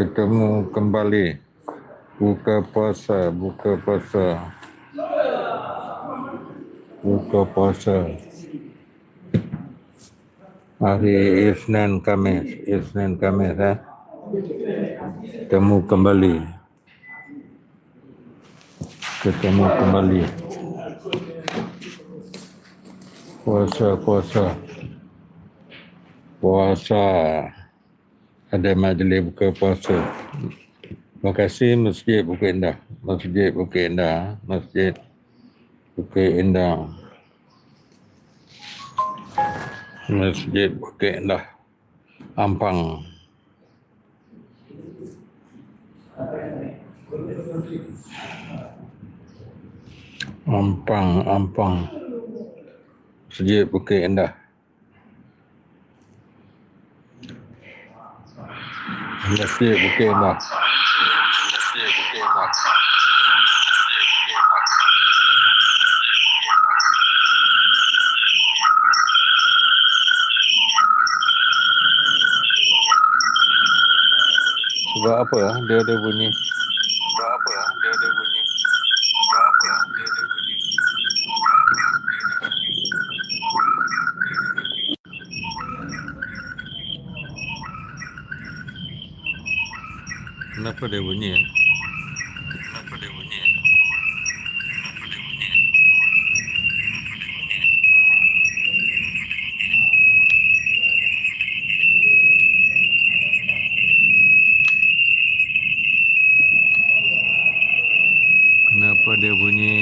Ketemu kembali. Buka puasa, buka puasa. Buka puasa. Hari Isnin Kamis, Isnin Kamis eh. Ketemu kembali. Ketemu kembali. Puasa, puasa. Puasa. Ada majlis buka puasa. Terima kasih Masjid Bukit Indah. Masjid Bukit Indah. Masjid Bukit Indah. Masjid Bukit Indah. Ampang. Ampang, Ampang. Masjid Bukit Indah. Masjid Bukit Indah. Sebab apa ah? dia ada bunyi? Sebab apa ah? dia ada bunyi? Sebab apa ah? dia ada bunyi? Kenapa dia bunyi ya? Kenapa dia bunyi ya? Kenapa dia bunyi ya? Kenapa dia bunyi?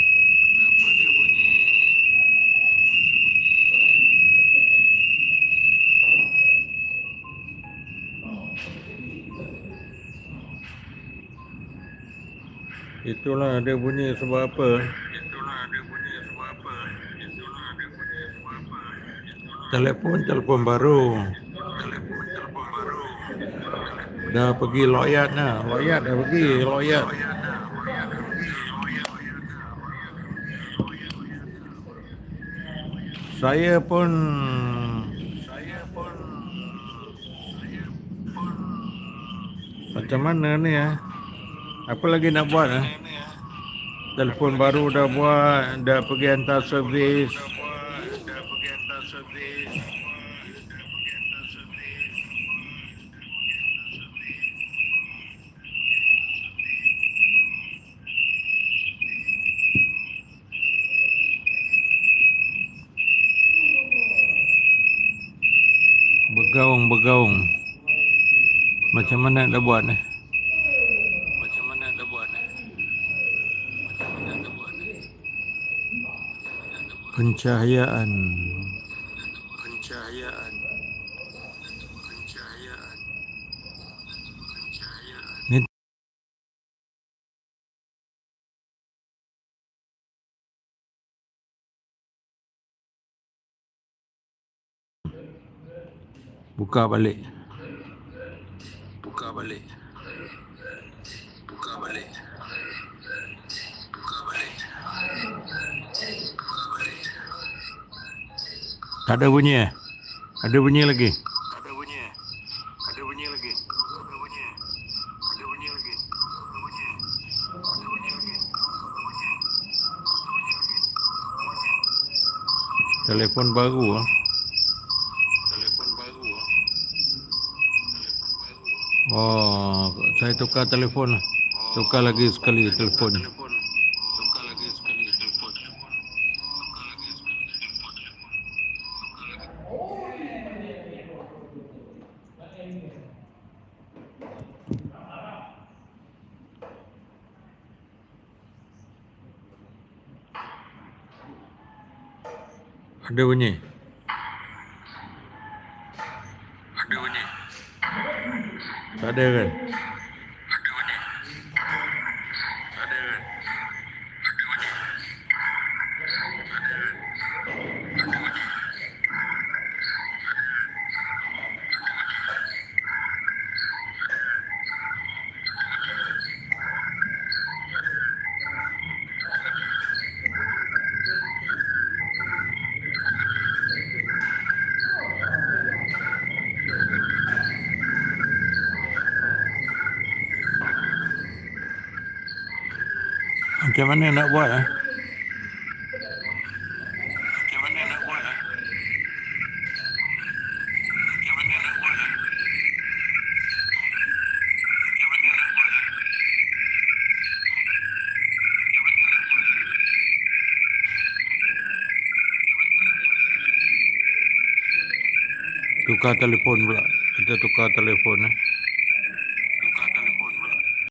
Kenapa dia bunyi? Itulah dia bunyi sebab apa? Itulah dia bunyi sebab apa? Itulah dia bunyi sebab apa? Telefon telefon baru. Telefon telefon baru. Dah pergi loyat dah. Loyat dah pergi loyat. Saya pun saya pun saya pun macam mana ni ya? Apa lagi nak buat ah? Telefon baru dah buat, dah pergi hantar servis. Dah pergi hantar servis. Bergaung, bergaung. Macam mana nak buat ni? Macam mana nak buat ni? Macam mana nak buat ni? Pencahayaan. Pencahayaan. Pencahayaan. Pencahayaan. Ni buka balik. Buka balik. Tak ada bunyi eh? Ada bunyi lagi? Ada bunyi eh? Ada bunyi lagi? Ada bunyi eh? Ada bunyi lagi? Ada bunyi eh? Ada bunyi lagi? Ada bunyi eh? Ada bunyi lagi? Telefon baru ah. Telefon baru ah. Telefon baru. Oh, saya tukar telefon lah. Tukar lagi sekali telefon. Tukar lagi sekali telefon. Tukar lagi sekali telefon. Ada bunyi. Ada bunyi. Tak ada kan? Ada Macam mana nak buat eh? Macam mana nak buat eh? Macam mana nak buat eh? Macam mana nak buat eh? Macam mana nak buat eh? Tukar telefon pula. Kita tukar telefon eh.